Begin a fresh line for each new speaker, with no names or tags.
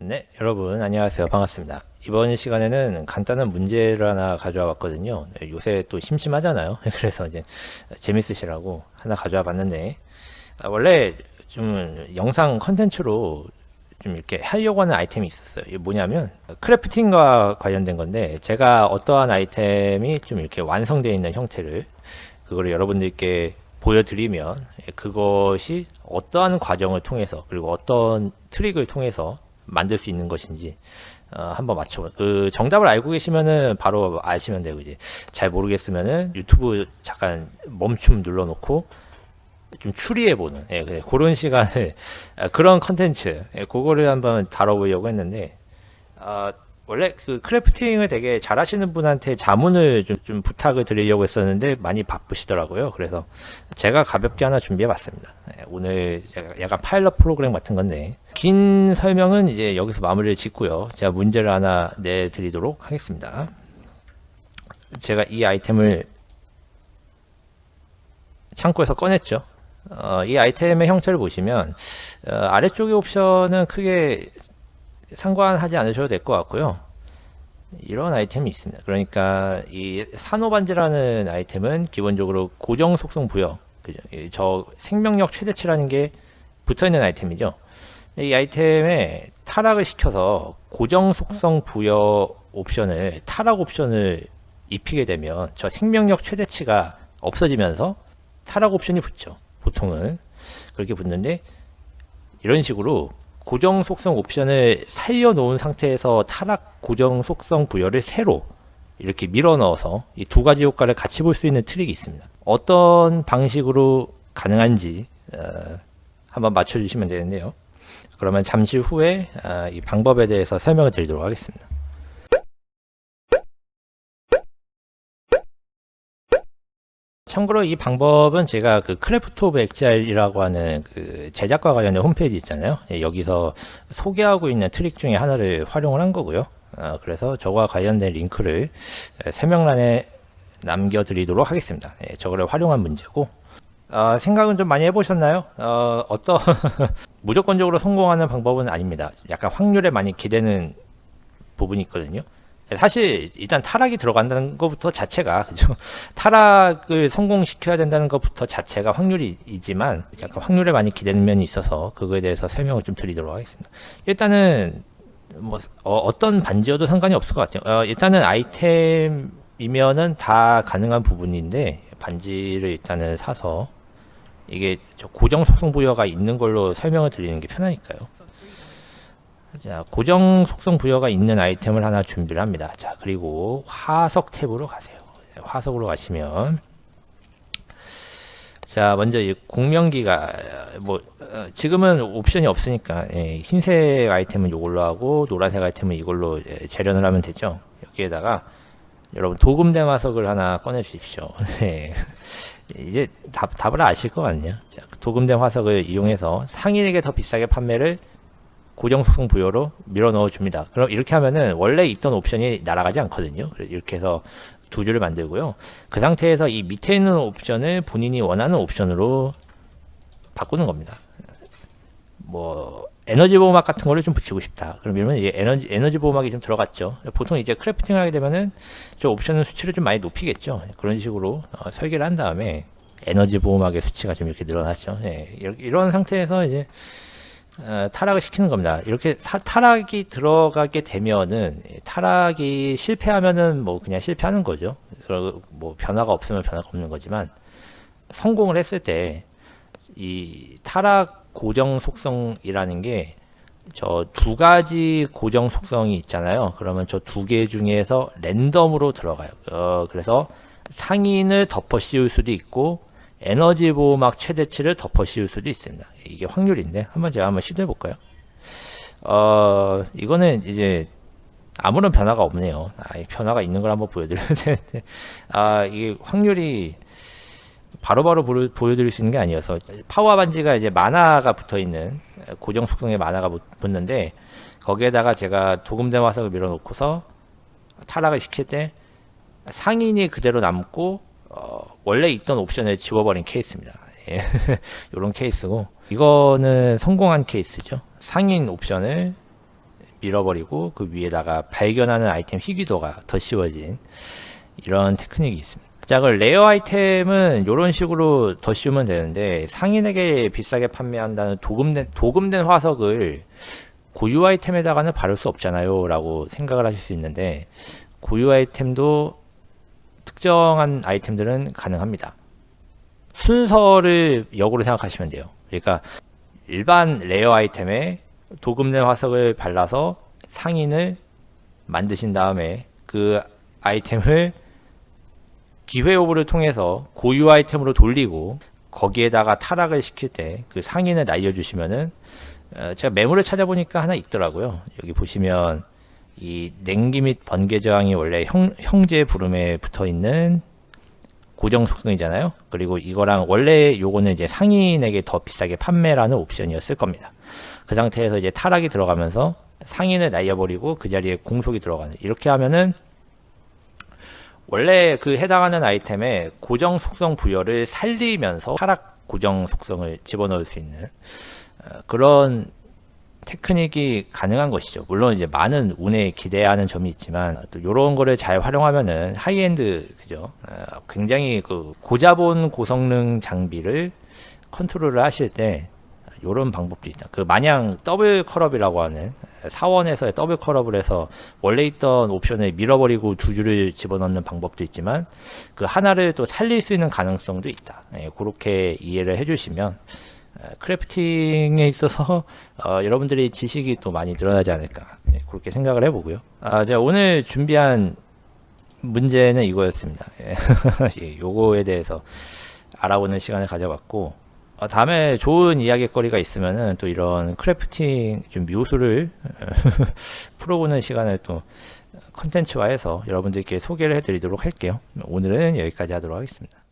네, 여러분 안녕하세요. 반갑습니다. 이번 시간에는 간단한 문제를 하나 가져와 봤거든요. 네, 요새 또 심심하잖아요. 그래서 이제 재밌으시라고 하나 가져와 봤는데 아, 원래 좀 영상 컨텐츠로 좀 이렇게 하려고 하는 아이템이 있었어요. 이게 뭐냐면 크래프팅과 관련된 건데 제가 어떠한 아이템이 좀 이렇게 완성되어 있는 형태를 그거를 여러분들께 보여드리면 예, 그것이 어떠한 과정을 통해서 그리고 어떤 트릭을 통해서 만들 수 있는 것인지 어, 한번 맞춰. 그 정답을 알고 계시면은 바로 아시면 돼요. 이제 잘 모르겠으면은 유튜브 잠깐 멈춤 눌러놓고 좀 추리해보는 예, 그래, 그런 시간을 아, 그런 컨텐츠 예, 그거를 한번 다뤄보려고 했는데 아, 원래 그 크래프팅을 되게 잘하시는 분한테 자문을 좀, 좀 부탁을 드리려고 했었는데 많이 바쁘시더라고요. 그래서 제가 가볍게 하나 준비해봤습니다. 예, 오늘 약간 파일럿 프로그램 같은 건데 긴 설명은 이제 여기서 마무리를 짓고요. 제가 문제를 하나 내드리도록 하겠습니다. 제가 이 아이템을 창고에서 꺼냈죠. 어, 이 아이템의 형태를 보시면 어, 아래쪽의 옵션은 크게 상관하지 않으셔도 될 것 같고요. 이런 아이템이 있습니다. 그러니까 이 산호반지라는 아이템은 기본적으로 고정 속성 부여, 그죠? 이저 생명력 최대치라는 게 붙어 있는 아이템이죠. 이 아이템에 타락을 시켜서 고정 속성 부여 옵션을 타락 옵션을 입히게 되면 저 생명력 최대치가 없어지면서 타락 옵션이 붙죠. 보통은 그렇게 붙는데 이런 식으로 고정 속성 옵션을 살려놓은 상태에서 타락 고정 속성 부여를 새로 이렇게 밀어 넣어서 이 두 가지 효과를 같이 볼 수 있는 트릭이 있습니다. 어떤 방식으로 가능한지 어, 한번 맞춰주시면 되는데요. 그러면 잠시 후에 아, 이 방법에 대해서 설명을 드리도록 하겠습니다. 참고로 이 방법은 제가 그 크래프트 오브 엑자일이라고 하는 그 제작과 관련된 홈페이지 있잖아요. 예, 여기서 소개하고 있는 트릭 중에 하나를 활용을 한 거고요. 어, 그래서 저와 관련된 링크를 에, 설명란에 남겨드리도록 하겠습니다. 예, 저거를 활용한 문제고 어, 생각은 좀 많이 해보셨나요? 어, 어떤 무조건적으로 성공하는 방법은 아닙니다. 약간 확률에 많이 기대는 부분이 있거든요. 사실 일단 타락이 들어간다는 것부터 자체가 그죠? 타락을 성공시켜야 된다는 것부터 자체가 확률이지만 약간 확률에 많이 기대는 면이 있어서 그거에 대해서 설명을 좀 드리도록 하겠습니다. 일단은 뭐 어, 떤 반지여도 상관이 없을 것 같아요. 어, 일단은 아이템이면은 다 가능한 부분인데 반지를 일단은 사서 이게 저 고정 속성 부여가 있는 걸로 설명을 드리는 게 편하니까요. 자, 고정 속성 부여가 있는 아이템을 하나 준비를 합니다. 자, 그리고 화석 탭으로 가세요. 네, 화석으로 가시면 자, 먼저 이 공명기가 뭐 어, 지금은 옵션이 없으니까 예, 흰색 아이템은 이걸로 하고 노란색 아이템은 이걸로 예, 재련을 하면 되죠. 여기에다가 여러분 도금대 화석을 하나 꺼내 주십시오. 네. 이제 답, 답을 아실 것 같네요. 자, 도금대 화석을 이용해서 상인에게 더 비싸게 판매를 고정 속성 부여로 밀어 넣어 줍니다. 그럼 이렇게 하면은 원래 있던 옵션이 날아가지 않거든요. 그래서 이렇게 해서 두 줄을 만들고요. 그 상태에서 이 밑에 있는 옵션을 본인이 원하는 옵션으로 바꾸는 겁니다. 뭐 에너지 보호막 같은 거를 좀 붙이고 싶다. 그럼 이러면 이제 에너지 에너지 보호막이 좀 들어갔죠. 보통 이제 크래프팅을 하게 되면은 저 옵션은 수치를 좀 많이 높이겠죠. 그런 식으로 어, 설계를 한 다음에 에너지 보호막의 수치가 좀 이렇게 늘어났죠. 예, 이런 상태에서 이제 어, 타락을 시키는 겁니다. 이렇게 사- 타락이 들어가게 되면은 예, 타락이 실패하면은 뭐 그냥 실패하는 거죠. 그리고 뭐 변화가 없으면 변화가 없는 거지만 성공을 했을 때 이 타락 고정 속성이라는 게 저 두 가지 고정 속성이 있잖아요. 그러면 저 두 개 중에서 랜덤으로 들어가요. 어, 그래서 상인을 덮어 씌울 수도 있고 에너지 보호막 최대치를 덮어 씌울 수도 있습니다. 이게 확률인데 한번 제가 한번 시도해 볼까요? 어, 이거는 이제 아무런 변화가 없네요. 아, 이 변화가 있는 걸 한번 보여드려야 되는데, 아, 이게 확률이 바로바로 보여- 보여드릴 수 있는 게 아니어서 파워 반지가 이제 만화가 붙어 있는 고정 속성의 만화가 붙- 붙는데 거기에다가 제가 도금대 화석을 밀어놓고서 타락을 시킬 때 상인이 그대로 남고 어, 원래 있던 옵션을 지워버린 케이스입니다. 예. 이런 케이스고 이거는 성공한 케이스죠. 상인 옵션을 밀어버리고 그 위에다가 발견하는 아이템 희귀도가 더 씌워진 이런 테크닉이 있습니다. 자, 그 레어 아이템은 이런 식으로 더 씌우면 되는데 상인에게 비싸게 판매한다는 도금된 도금된 화석을 고유 아이템에다가는 바를 수 없잖아요 라고 생각을 하실 수 있는데 고유 아이템도 특정한 아이템들은 가능합니다. 순서를 역으로 생각하시면 돼요. 그러니까 일반 레어 아이템에 도금된 화석을 발라서 상인을 만드신 다음에 그 아이템을 기회 오브를 통해서 고유 아이템으로 돌리고 거기에다가 타락을 시킬 때 그 상인을 날려주시면은 어, 제가 매물을 찾아보니까 하나 있더라고요. 여기 보시면 이 냉기 및 번개 저항이 원래 형, 형제 부름에 붙어 있는 고정 속성이잖아요. 그리고 이거랑 원래 요거는 이제 상인에게 더 비싸게 판매라는 옵션이었을 겁니다. 그 상태에서 이제 타락이 들어가면서 상인을 날려버리고 그 자리에 공속이 들어가는 이렇게 하면은 원래 그 해당하는 아이템의 고정 속성 부여를 살리면서 타락 고정 속성을 집어넣을 수 있는 어, 그런 테크닉이 가능한 것이죠. 물론 이제 많은 운에 기대하는 점이 있지만 또 이런 거를 잘 활용하면은 하이엔드 그죠? 어, 굉장히 그 고자본 고성능 장비를 컨트롤을 하실 때 이런 방법도 있다. 그 마냥 더블 컬업이라고 하는 사원에서의 더블 컬업을 해서 원래 있던 옵션을 밀어버리고 두 줄을 집어넣는 방법도 있지만 그 하나를 또 살릴 수 있는 가능성도 있다. 예, 그렇게 이해를 해주시면 어, 크래프팅에 있어서 어, 여러분들이 지식이 또 많이 늘어나지 않을까 네, 그렇게 생각을 해보고요. 아, 제가 오늘 준비한 문제는 이거였습니다. 예, 예, 요거에 대해서 알아보는 시간을 가져봤고 어, 다음에 좋은 이야기거리가 있으면은 또 이런 크래프팅 좀 묘수를 풀어보는 시간을 또 컨텐츠화해서 여러분들께 소개를 해드리도록 할게요. 오늘은 여기까지 하도록 하겠습니다.